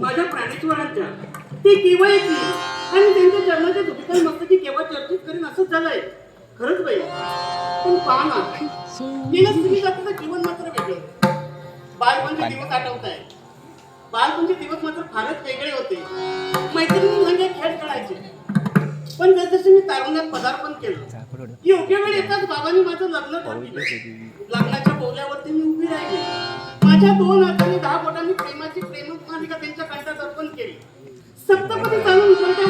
माझ्या प्राणेश्वरांच्या ती केव्हा येतील. आणि त्यांच्या जन्माच्या दुःखात मस्तकी केव्हा चर्चित करीन असंच झालंय. खरंच बाई. पण पहा ना जातीचं जीवन मात्र वेगळं. बालपणचे दिवस आठवत आहे बालपणचे दिवस मात्र फारच वेगळे होते. मैत्रिणी म्हणजे खेळ खेळायचे. पण जसजसे मी तारुण्यात पदार्पण केलं योग्य वेळ येताच बाबांनी माझं लग्न ठरविलं लग्नाच्या बोल्यावरती मी उभी राहिली. माझ्या दोन हातांनी दहा बोटांनी प्रेमाची प्रेम मालिका त्यांच्या कंठात अर्पण केली. सप्तपदी चालून वरती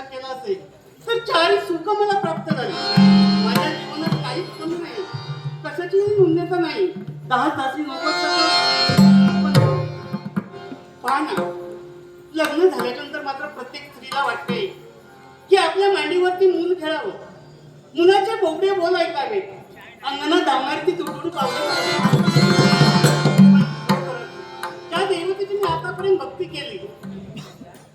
विचार केला असेल तर चार सुख मला प्राप्त झाली. माझ्या जीवनात काहीच कमी नाही. कशाचीही न्यूनता नाही. दहा तासी पहा ना लग्न झाल्यानंतर मात्र प्रत्येक स्त्रीला वाटते की आपल्या मांडीवरती मूल खेळावं. मुलाचे बोबडे बोल ऐकावे अंगणा धावणारी ती तुडतुडी पावलं त्या देवतेची मी आतापर्यंत भक्ती केली.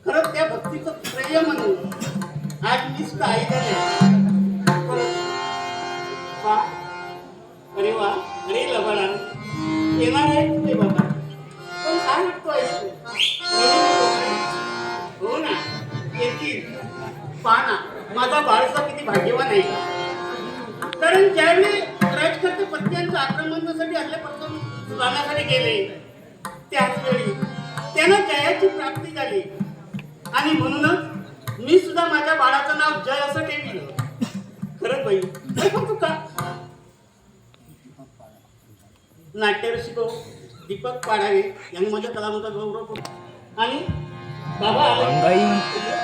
खरंच त्या भक्तीचं श्रेय म्हणून आज मी सुद्धा आई झाले वा. अरे वा अरे लबाडा येणार आहे तुझे बाबा. पण काय वाटतो हो ना येतील. पाना माझा बाळसा किती भाग्यवान आहे. कारण ज्यावेळी राजकर्ते पत्त्यांचं आक्रमणासाठी हल्ल्यापासून जाण्यासाठी गेले त्याच वेळी त्यांना जयाची प्राप्ती झाली. आणि म्हणूनच मी सुद्धा माझ्या बाळाचं नाव जय असं ठेवलं खरंच बाई का नाट्य तू का? नाट्यरसिक हो, दीपक पाडावे यांनी माझ्या कलावंता गौरव आणि बाबा आले.